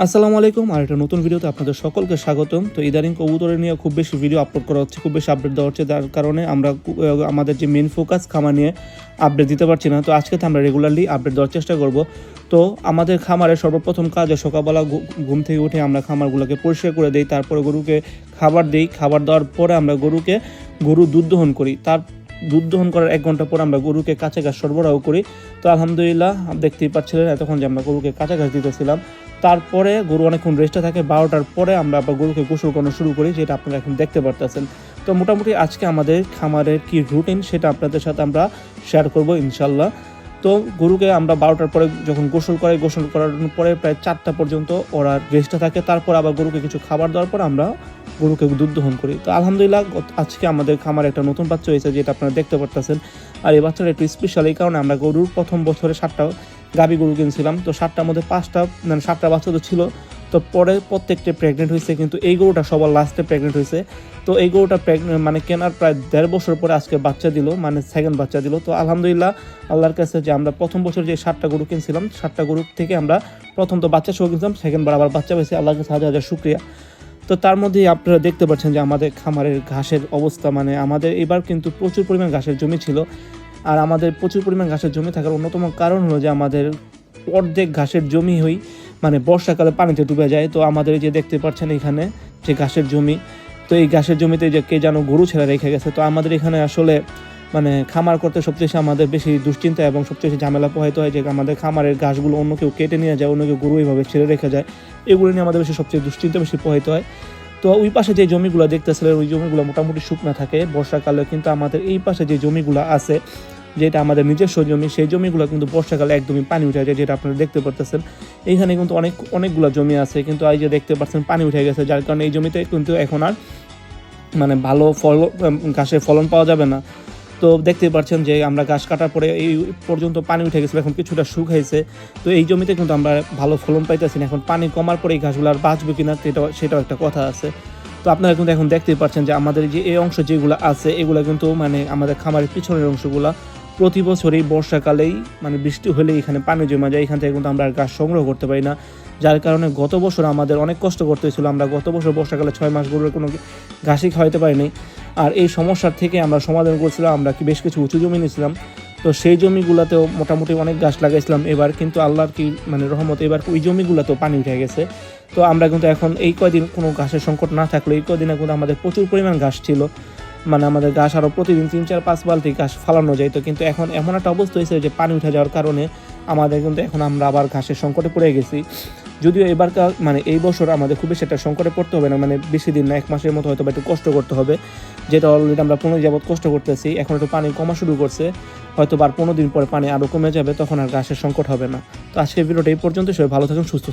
আসসালামু আলাইকুম, আর একটা নতুন ভিডিওতে আপনাদের সকলকে স্বাগতম। তো ইদানিং কবুতরের নিয়ে খুব বেশি ভিডিও আপলোড করা হচ্ছে, খুব বেশি আপডেট দেওয়া হচ্ছে। যার কারণে আমরা আমাদের যে মেন ফোকাস খামার নিয়ে আপডেট দিতে পারছি না। তো আজকে তো আমরা রেগুলারলি আপডেট দেওয়ার চেষ্টা করব। তো আমাদের খামারের সর্বপ্রথম কাজ সকালবেলা ঘুম থেকে উঠে আমরা খামারগুলোকে পরিষ্কার করে দিই, তারপরে গরুকে খাবার দিই। খাবার দেওয়ার পরে আমরা গরুকে গরু দুধ দহন করি। তার দুধ দহন করার এক ঘণ্টা পর আমরা গরুকে কাঁচা ঘাস সরবরাহ করি। তো আলহামদুলিল্লাহ দেখতেই পাচ্ছিলেন এতক্ষণ যে আমরা গরুকে কাঁচা ঘাস দিতেছিলাম। তারপরে গরু অনেকক্ষণ রেস্টে থাকে, বারোটার পরে আমরা আবার গরুকে গোসল করানো শুরু করি, যেটা আপনারা এখন দেখতে পারতেছেন। তো মোটামুটি আজকে আমাদের খামারের কি রুটিন সেটা আপনাদের সাথে আমরা শেয়ার করব ইনশাল্লাহ তো গরুকে আমরা বারোটার পরে যখন গোসল করে গোসল করার পরে প্রায় চারটা পর্যন্ত ওরা রেস্টে থাকে। তারপর আবার গরুকে কিছু খাবার দেওয়ার পর আমরা গরুকে দুধ দহন করি। তো আলহামদুলিল্লাহ আজকে আমাদের খামারে একটা নতুন বাচ্চা হয়েছে যেটা আপনারা দেখতে পারতেছেন। আর এই বাচ্চাটা একটু স্পেশাল এই কারণে আমরা গরুর প্রথম বছরে সাতটা গাবি গরু কিনছিলাম। তো সাতটার মধ্যে পাঁচটা মানে সাতটা বাচ্চা তো ছিল। তো পরে প্রত্যেকটা প্রেগনেন্ট হয়েছে, কিন্তু এই গরুটা সবার লাস্টে প্রেগনেন্ট হয়েছে। তো এই গরুটা প্রেগনেন্ট মানে কেনার প্রায় দেড় বছর পরে আজকে বাচ্চা দিল মানে সেকেন্ড বাচ্চা দিল। তো আলহামদুলিল্লাহ, আল্লাহর কাছে যে আমরা প্রথম বছর যে সাতটা গরু কিনছিলাম, সাতটা গরু থেকে আমরা প্রথম তো বাচ্চা সহ কিনছিলাম সেকেন্ড বার আবার বাচ্চা পেয়েছি আল্লাহর কাছে হাজার হাজার শুক্রিয়া। তো তার মধ্যেই আপনারা দেখতে পাচ্ছেন যে আমাদের খামারের ঘাসের অবস্থা মানে আমাদের এবার কিন্তু প্রচুর পরিমাণ ঘাসের জমি ছিল। আর আমাদের প্রচুর পরিমাণ ঘাসের জমি থাকার অন্যতম কারণ হলো যে আমাদের অর্ধেক ঘাসের জমি হই মানে বর্ষাকালে পানিতে ডুবে যায়। তো আমাদের যে দেখতে পাচ্ছেন এখানে যে ঘাসের জমি, তো এই ঘাসের জমিতে যে কে যেন গরু ছেড়ে রেখে গেছে। তো আমাদের এখানে আসলে মানে খামার করতে সবচেয়ে আমাদের বেশি দুশ্চিন্তা এবং সবচেয়ে বেশি ঝামেলা পোহাইতে হয় যে আমাদের খামারের ঘাসগুলো অন্য কেউ কেটে নিয়ে যায়, অন্য কেউ গরু এইভাবে ছেড়ে রেখে যায়। এগুলো নিয়ে আমাদের বেশি সবচেয়ে দুশ্চিন্তা বেশি পোহাইতে হয়। তো ওই পাশে যে জমিগুলো দেখতেছিলেন, ওই জমিগুলো মোটামুটি শুকনা থাকে বর্ষাকালে, কিন্তু আমাদের এই পাশে যে জমিগুলো আছে যেটা আমাদের নিজস্ব জমি, সেই জমিগুলো কিন্তু বর্ষাকালে একদমই পানি উঠে যায়, যেটা আপনারা দেখতে পারতেছেন। এইখানে কিন্তু অনেক, অনেকগুলো জমি আছে, কিন্তু এই যে দেখতে পাচ্ছেন পানি উঠে গেছে, যার কারণে এই জমিতে কিন্তু এখন আর মানে ভালো ফল ঘাসের ফলন পাওয়া যাবে না। তো দেখতে পাচ্ছেন যে আমরা ঘাস কাটার পরে এই পর্যন্ত পানি উঠে গেছিল, এখন কিছুটা শুকাইছে তো এই জমিতে কিন্তু আমরা ভালো ফলন পাইতেছি না, এখন পানি কমার পরে এই ঘাসগুলো আর বাঁচবে কিনা, সেটাও সেটাও একটা কথা আছে। তো আপনারা কিন্তু এখন দেখতেই পাচ্ছেন যে আমাদের যে, এই অংশ যেগুলো আছে, এগুলো কিন্তু মানে আমাদের খামারের পিছনের অংশগুলো প্রতি বছরই বর্ষাকালেই মানে বৃষ্টি হলেই এখানে পানি জমা যায়, এখান থেকে কিন্তু আমরা আর গাছ সংগ্রহ করতে পারি না। যার কারণে গত বছর আমাদের অনেক কষ্ট করতে হয়েছিল, আমরা গত বছর বর্ষাকালে ছয় মাস গরুর কোনো ঘাসই খাওয়াইতে পারিনি। আর এই সমস্যার থেকে আমরা সমাধান করছিলাম, আমরা কি বেশ কিছু উঁচু জমি নিয়েছিলাম। তো সেই জমিগুলোতেও মোটামুটি অনেক গাছ লাগাইছিলাম। এবার কিন্তু আল্লাহর কি মানে রহমত, এবার ওই জমিগুলোতেও পানি উঠে গেছে। তো আমরা কিন্তু এখন এই কয়দিন কোনো ঘাসের সংকট না থাকলে এই কয়দিনে কিন্তু আমাদের প্রচুর পরিমাণ ঘাস ছিল। মানে আমাদের ঘাস আরও প্রতিদিন তিন, চার, পাঁচ বালতি ঘাস ফালানো যাইতো, কিন্তু এখন এমন একটা অবস্থা হয়েছে যে পানি উঠে যাওয়ার কারণে আমাদের কিন্তু এখন আমরা আবার ঘাসের সংকটে পড়ে গেছি। যদিও এবারকার মানে এই বছর আমাদের খুব বেশি একটা সংকটে পড়তে হবে না মানে বেশি দিন না, এক মাসের মতো হয়তো একটু কষ্ট করতে হবে। যেটা অলরেডি আমরা পনেরো যাবত কষ্ট করতেছি, এখন একটু পানি কমা শুরু করছে হয়তো বার পনেরো দিন পরে পানি আরও কমে যাবে, তখন আর ঘাসের সংকট হবে না। তো আজকের ভিডিওটা এই পর্যন্ত সবাই ভালো থাকুন, সুস্থ থাকুন।